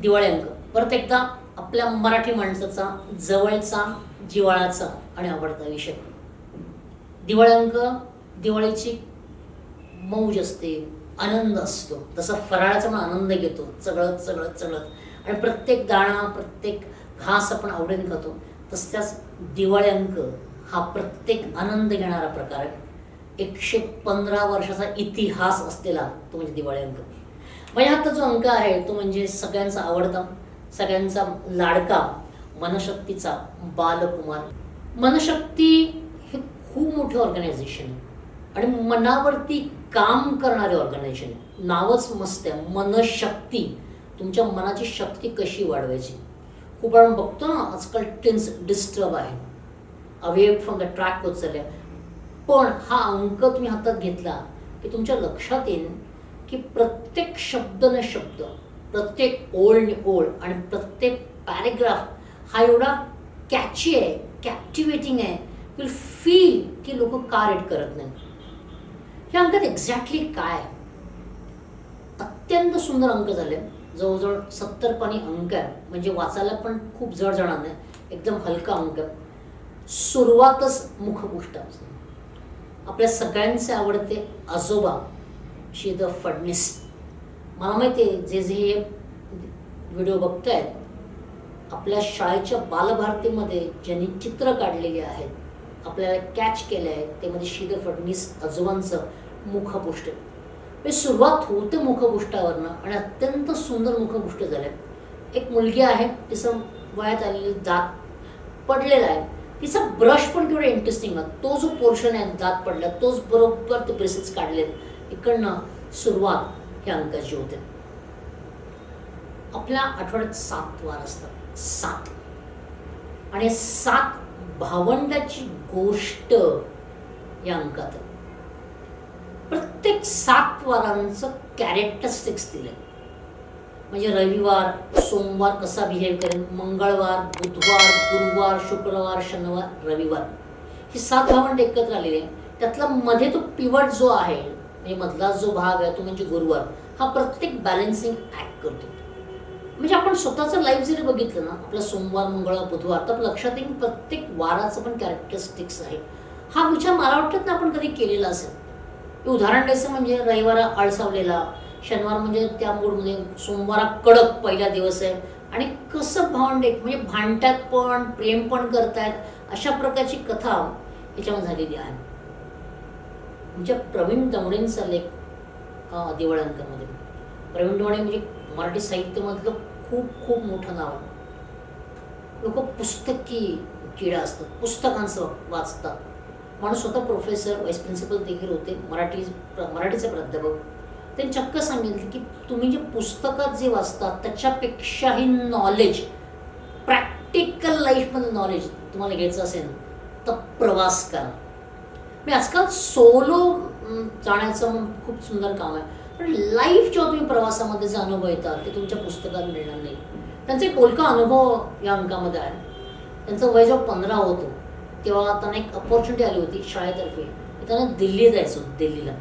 दिवाळी अंक. परत एकदा आपल्या मराठी माणसाचा जवळचा जिवाळाचा आणि आवडता विषय. दिवाळी अंक दिवाळीची मौज असते आनंद असतो. तसा फराळाचा पण आनंद घेतो. चगळत चगळत चगळत. आणि प्रत्येक दाणा प्रत्येक घास आपण आवडीने खातो तसल्याच दिवाळी अंक हा प्रत्येक आनंद घेणारा प्रकार आहे. एकशे पंधरा वर्षाचा इतिहास असलेला तो म्हणजे दिवाळी अंक. म्हणजे आता जो अंक आहे तो म्हणजे सगळ्यांचा आवडता सगळ्यांचा लाडका मनशक्तीचा बालकुमार. मनशक्ती हे खूप मोठे ऑर्गनायझेशन आहे. आणि मनावरती काम करणारे ऑर्गनायझेशन आहे. नावच मस्त आहे. मनशक्ती. तुमच्या मनाची शक्ती कशी वाढवायची? खूप आपण बघतो ना आजकाल टेन्स डिस्टर्ब आहे. अवे फ्रॉम द ट्रॅक होत चालल्या पण हा अंक तुम्ही हातात घेतला की तुमच्या लक्षात येईल की प्रत्येक शब्द न शब्द प्रत्येक ओळ न ओळ आणि प्रत्येक पॅरेग्राफ हा एवढा कॅची आहे कॅप्टिवेटिंग आहे विल फील की लोक का रेड करत नाही ह्या अंकात एक्झॅक्टली काय अत्यंत सुंदर अंक झाले. जवळजवळ सत्तर पाणी अंक आहे. म्हणजे वाचायला पण खूप जड जाणार नाही. एकदम हलका अंक आहे. सुरुवातच मुखपुष्टापासून आपल्या सगळ्यांचे आवडते आजोबा. श्रीध फडणीस मला माहिती आहे जे जे हे व्हिडिओ बघतायत आपल्या शाळेच्या बालभारतीमध्ये ज्यांनी चित्र काढलेली आहेत आपल्याला कॅच केले आहेत ते म्हणजे श्रीधर फडणीस आजोबांचं मुखपुष्ट. मी सुरुवात होते मुखपुष्टावरनं आणि अत्यंत सुंदर मुखपुष्ट झाले एक मुलगी आहे तिचं वयात आलेली दात पडलेला आहे. तिचा ब्रश पण तेवढा इंटरेस्टिंग आहे. तो जो पोर्शन आहे दात पडला तोच बरोबर ते ब्रेसेस काढलेत. इकडनं सुरुवात ह्या अंकाची होते. आपल्या आठवड्यात सात वार असतात. सात. आणि सात भावंडाची गोष्ट या अंकात. प्रत्येक सात वारांचं कॅरेक्टरिस्टिक्स दिलं म्हणजे रविवार सोमवार कसा बिहेव करेल? मंगळवार बुधवार गुरुवार शुक्रवार शनिवार रविवार. ही सात भावंड एकत्र आलेली आहे त्यातला मध्ये तो पिवट जो आहे म्हणजे मधला जो भाग आहे तो म्हणजे गुरुवार. हा प्रत्येक बॅलन्सिंग ऍक्ट करतो. म्हणजे आपण स्वतःचं लाईफ जरी बघितलं ना आपला सोमवार मंगळवार बुधवार तर लक्षात येईल प्रत्येक वाराचं पण कॅरेक्टरिस्टिक्स आहे. हा विचार मला वाटत ना आपण कधी केलेला असेल. उदाहरण द्यायचं म्हणजे रविवार आळसावलेला शनिवार म्हणजे त्या मूडमध्ये सोमवार कडक पहिला दिवस आहे. आणि कसं भांड एक म्हणजे भांडतात पण प्रेम पण करतायत अशा प्रकारची कथा याच्यामध्ये झालेली आहे. म्हणजे प्रवीण दवणेंचा लेख दिवाळ्यांकरमध्ये. प्रवीण दवणे म्हणजे मराठी साहित्यामधलं खूप खूप मोठं नाव आहे. लोक पुस्तकी किडा असतात पुस्तकांचं वाचतात. माणूस स्वतः प्रोफेसर वाईस प्रिन्सिपल देखील होते मराठी मराठीचे प्राध्यापक. त्यांनी चक्क सांगितलं की तुम्ही जे पुस्तकात जे वाचतात त्याच्यापेक्षाही नॉलेज प्रॅक्टिकल लाईफमध्ये नॉलेज तुम्हाला घ्यायचं असेल तर प्रवास करा. मी आजकाल सोलो जाण्याचं खूप सुंदर काम आहे. पण लाईफ जेव्हा तुम्ही प्रवासामध्ये जे अनुभव येतात ते तुमच्या पुस्तकात मिळणार नाही. त्यांचा एक बोलका अनुभव या अंकामध्ये आहे. त्यांचं वय जेव्हा पंधरा होतो तेव्हा त्यांना एक अपॉर्च्युनिटी आली होती शाळेतर्फे. त्यांना दिल्ली जायचं होतं दिल्लीला.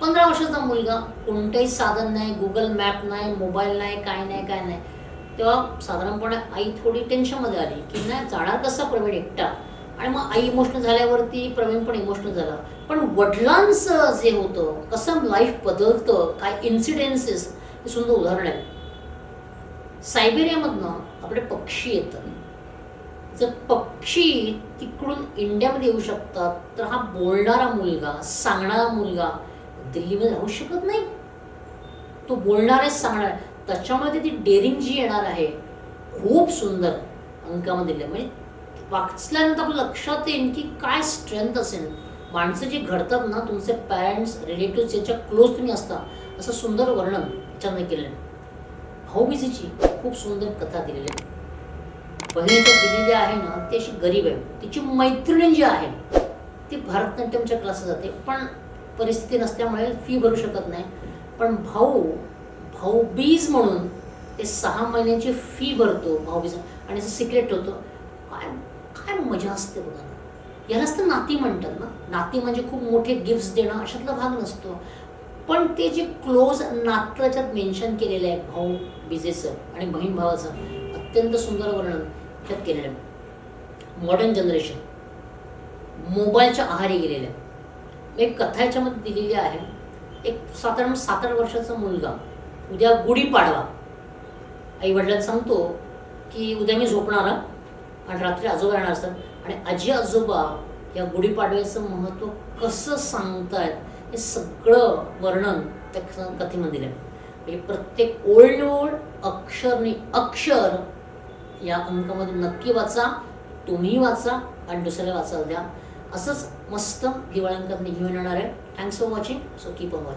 पंधरा वर्षाचा मुलगा कोणतंही साधन नाही गुगल मॅप नाही मोबाईल नाही काय नाही काय नाही. तेव्हा साधारणपणे आई थोडी टेन्शनमध्ये आली की नाही जाणार कसा प्रवीण एकटा? आणि मग आई इमोशनल झाल्यावरती प्रवीण पण इमोशनल झाला. पण वडिलांचं जे होतं कसं लाईफ बदलतं काय इन्सिडेन्सेस हे सुंदर उदाहरण आहे. सायबेरियामधनं आपले पक्षी येतात. जर पक्षी तिकडून इंडियामध्ये येऊ शकतात तर हा बोलणारा मुलगा सांगणारा मुलगा दिल्लीमध्ये राहू शकत नाही. तो बोलणारे सांगणार. त्याच्यामध्ये ती डेअरिंग जी येणार आहे खूप सुंदर अंकामध्ये दिले म्हणजे वाचल्यानंतर लक्षात येईल की काय स्ट्रेंथ असेल. माणसं जी घडतात ना तुमचे पॅरेंट्स रिलेटिव्ह ज्याच्या क्लोज तुम्ही असता. असं सुंदर वर्णन याच्यामध्ये केलं आहे भाऊबीजीची खूप सुंदर कथा दिलेली आहे. बहिणीच्या दिलेली आहे ना ती अशी गरीब आहे. तिची मैत्रिणी जी आहे ती भरतनाट्यमच्या क्लासला जाते. पण परिस्थिती नसल्यामुळे फी भरू शकत नाही. पण भाऊ भाऊबीज म्हणून ते सहा महिन्याची फी भरतो भाऊबीज. आणि असं सिक्रेट ठेवतो. काय काय मजा असते बघा ना. यालाच तर नाती म्हणतात ना. नाती म्हणजे खूप मोठे गिफ्ट्स देणं अशातला भाग नसतो. पण ते जे क्लोज नात्याच्यात मेन्शन केलेलं आहे भाऊ बिजेचं आणि बहीण भावाचं अत्यंत सुंदर वर्णन त्यात केलेलं आहे. मॉडर्न जनरेशन मोबाईलच्या आहारी गेलेलं आहे. एक कथा याच्यामध्ये दिलेली आहे. एक साधारण सात आठ वर्षाचा मुलगा उद्या गुढीपाडवा आई वडिलांना सांगतो की उद्या मी झोपणार आणि रात्री आजोबा येणार असतात. आणि आजी आजोबा या गुढीपाडव्याचं महत्त्व कसं सांगतायत हे सगळं वर्णन त्या कथेमध्ये दिलं आहे म्हणजे प्रत्येक ओल्ड ओल्ड अक्षरनी अक्षर या अंकामध्ये नक्की वाचा तुम्ही वाचा आणि दुसऱ्याला वाचायला द्या. असंच मस्त दिवाळी अंकात घेऊन येणार आहे. Thanks for watching so keep on watching